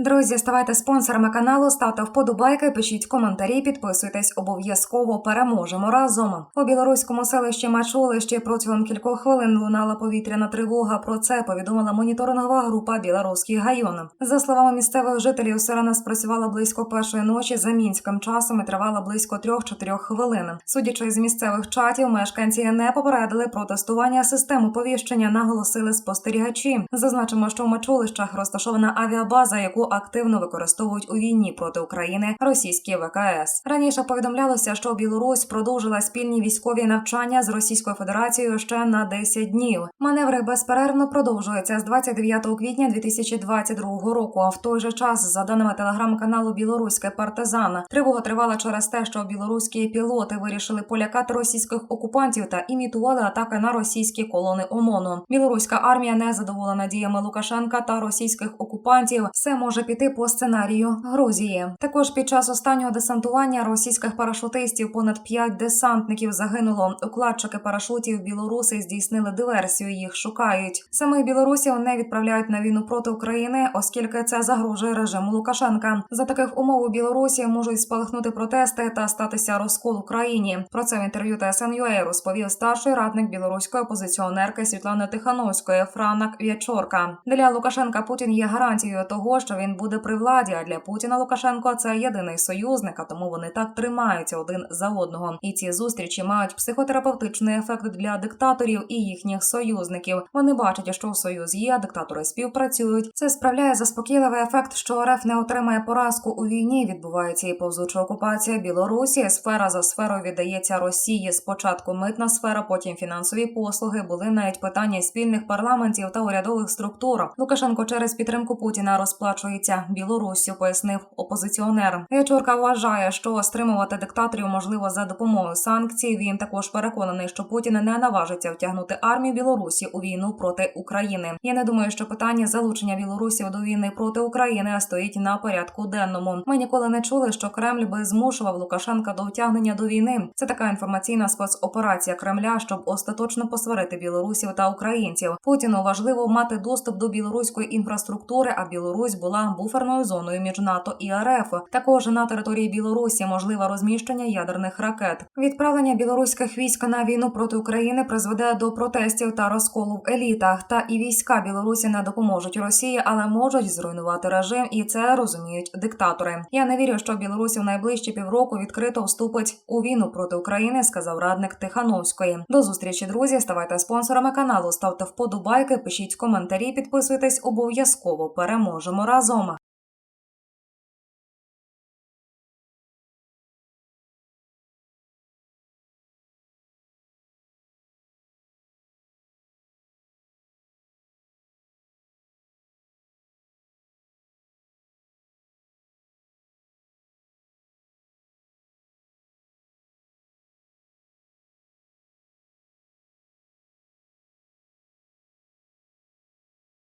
Друзі, ставайте спонсорами каналу, ставте вподобайки, пишіть коментарі, підписуйтесь обов'язково. Переможемо разом. У білоруському селищі Мачулищі протягом кількох хвилин лунала повітряна тривога. Про це повідомила моніторингова група Білоруський гайон. За словами місцевих жителів, сирена спрацювала близько першої ночі за мінським часом і тривала близько трьох-чотирьох хвилин. Судячи з місцевих чатів, мешканці не попередили про тестування систем оповіщення, наголосили спостерігачі. Зазначимо, що в Мачулищах розташована авіабаза, яку активно використовують у війні проти України російські ВКС. Раніше повідомлялося, що Білорусь продовжила спільні військові навчання з Російською Федерацією ще на 10 днів. Маневри безперервно продовжуються з 29 квітня 2022 року. А в той же час, за даними телеграм-каналу Білоруське партизан, тривога тривала через те, що білоруські пілоти вирішили полякати російських окупантів та імітували атаки на російські колони ОМОНу. Білоруська армія не задоволена діями Лукашенка та російських окупантів. Все може піти по сценарію Грузії. Також під час останнього десантування російських парашутистів понад п'ять десантників загинуло. Укладчики парашутів білоруси здійснили диверсію. Їх шукають. Самих білорусів не відправляють на війну проти України, оскільки це загрожує режиму Лукашенка. За таких умов у Білорусі можуть спалахнути протести та статися розкол в. Про це в інтерв'ю ТСН.UA розповів старший радник білоруської опозиціонерки Світлани Тихановської Франак В'ячорка. Для Лукашенка Путін є гарантією того, що він буде при владі. А для Путіна Лукашенко це єдиний союзник, а тому вони так тримаються один за одного. І ці зустрічі мають психотерапевтичний ефект для диктаторів і їхніх союзників. Вони бачать, що союз є, диктатори співпрацюють. Це справляє заспокійливий ефект, що РФ не отримає поразку у війні. Відбувається і повзуча окупація Білорусі. Сфера за сферою віддається Росії. Спочатку митна сфера, потім фінансові послуги. Були навіть питання спільних парламентів та урядових структур. Лукашенко через підтримку Путіна розплачується Білоруссю, пояснив опозиціонер. Ячурка вважає, що стримувати диктаторів можливо за допомогою санкцій. Він також переконаний, що Путін не наважиться втягнути армію Білорусі у війну проти України. Я не думаю, що питання залучення білорусів до війни проти України стоїть на порядку денному. Ми ніколи не чули, що Кремль би змушував Лукашенка до втягнення до війни. Це така інформаційна спецоперація Кремля, щоб остаточно посварити білорусів та українців. Путіну важливо мати доступ до білоруської інфраструктури, а Білорусь була буферною зоною між НАТО і РФ. Також на території Білорусі можливе розміщення ядерних ракет. Відправлення білоруських військ на війну проти України призведе до протестів та розколу в елітах. Та і війська Білорусі не допоможуть Росії, але можуть зруйнувати режим, і це розуміють диктатори. Я не вірю, що Білорусі в найближчі півроку відкрито вступить у війну проти України, сказав радник Тихановської. До зустрічі, друзі. Ставайте спонсорами каналу, ставте вподобайки, пишіть коментарі, підписуйтесь обов'язково. Переможемо разом. Mazoma,